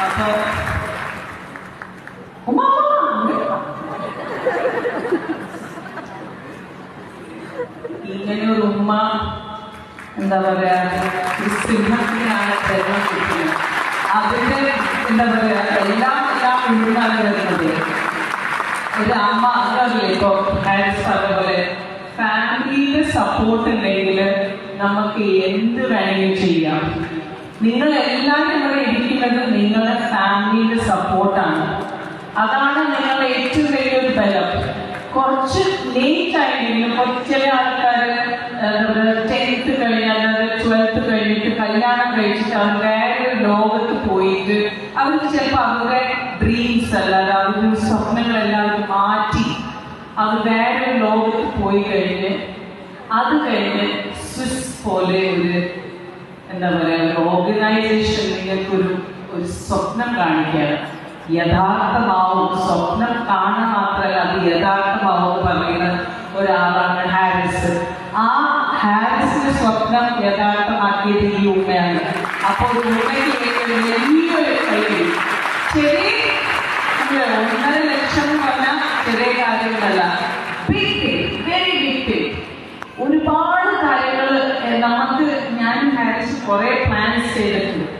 അപ്പൊ ഉമ്മ, ഉമ്മ, ഉമ്മ. ഇങ്ങനെ ഒരു ഉമ്മ എന്താ പറയാ സിംഹത്തിനാണ് ജന്മം കിട്ടുന്നത് എന്താ പറയാ എല്ലാം എല്ലാം ഇവിടുന്നാണ് വരുന്നത് ഒരു അമ്മ അതല്ലേ ഇപ്പൊ ഹാരിസ് പറഞ്ഞ പോലെ ഫാമിലിയുടെ സപ്പോർട്ട് ഉണ്ടെങ്കിൽ നമുക്ക് എന്ത് വേണമെങ്കിലും ചെയ്യാം. നിങ്ങൾ എല്ലാവരും ഇവിടെ ഇരിക്കുന്നത് നിങ്ങളുടെ ഫാമിലിയുടെ സപ്പോർട്ടാണ്. അതാണ് നിങ്ങളുടെ ഏറ്റവും വലിയൊരു ബലം. കുറച്ച് ലേറ്റ് ആയെങ്കിലും ചില ആൾക്കാർ ടെൻത്ത് കഴിഞ്ഞാൽ ട്വൽത്ത് കഴിഞ്ഞിട്ട് കല്യാണം കഴിച്ചിട്ട് അവർ വേറൊരു ലോകത്ത് പോയിട്ട് അവർക്ക് ചിലപ്പോൾ അവരുടെ ഡ്രീംസ് അല്ലാതെ അവരുടെ സ്വപ്നങ്ങളെല്ലാം അവർ മാറ്റി അവർ വേറൊരു ലോകത്ത് പോയി കഴിഞ്ഞ് അത് കഴിഞ്ഞ് സ്വിസ് പോലെ ഒരു എന്താ പറയുക ഓർഗനൈസേഷൻ നിങ്ങൾക്കൊരു ഒരു സ്വപ്നം കാണിക്കുകയാണ്. യഥാർത്ഥമാവും. സ്വപ്നം കാണുക മാത്രമല്ല അത് യഥാർത്ഥമാവും പറയുന്ന ഒരാളാണ് ഹാരിസ്. ആ ഹാരിസിന്റെ സ്വപ്നം യഥാർത്ഥമാക്കിയത് ഈ ഉമ്മയാണ്. അപ്പോൾ ഉമ്മയ്ക്ക് വേണ്ടി വലിയൊരു കൈ ചെറിയ ഒന്നര ലക്ഷം എന്ന് പറഞ്ഞാൽ ചെറിയ കാര്യങ്ങളല്ല. ബിഗ് വെരി ബിഗ് ഒരുപാട് കാര്യങ്ങൾ നമുക്ക് ഞാൻ ഹാരിസ് കുറെ പ്ലാൻസ് ചെയ്തിട്ടുണ്ട്.